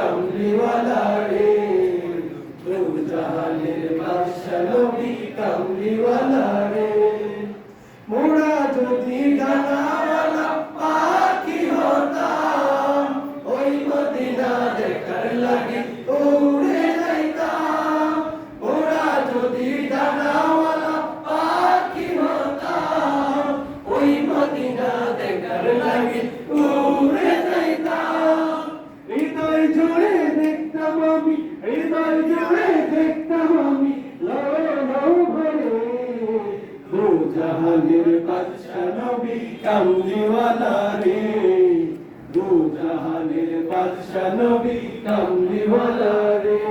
কামলিওয়ালা রে দু জাহানের কামলিওয়ালা রে দেখতাম আমি, হৃদয় জুড়ে দেখতাম আমি লড়াও ভরে দু জাহানের বাদশা নবী, কামলিওয়ালা রে। দু জাহানের বাদশা নবী, কামলিওয়ালা রে।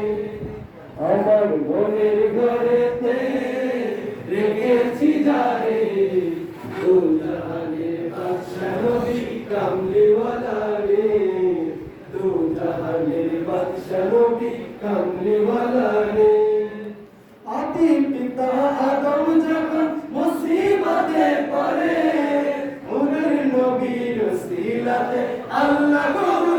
আমার মনের ঘরেতে রেখেছি যারে। দু জাহানের বাদশা নবী কামলিওয়ালা জাহানের বাদশা নবী কামলিওয়ালা রে আদি পিতা আদম যখন মুসিবতে পড়ে ওদের নবীর সিলাতে আল্লাহ কবুল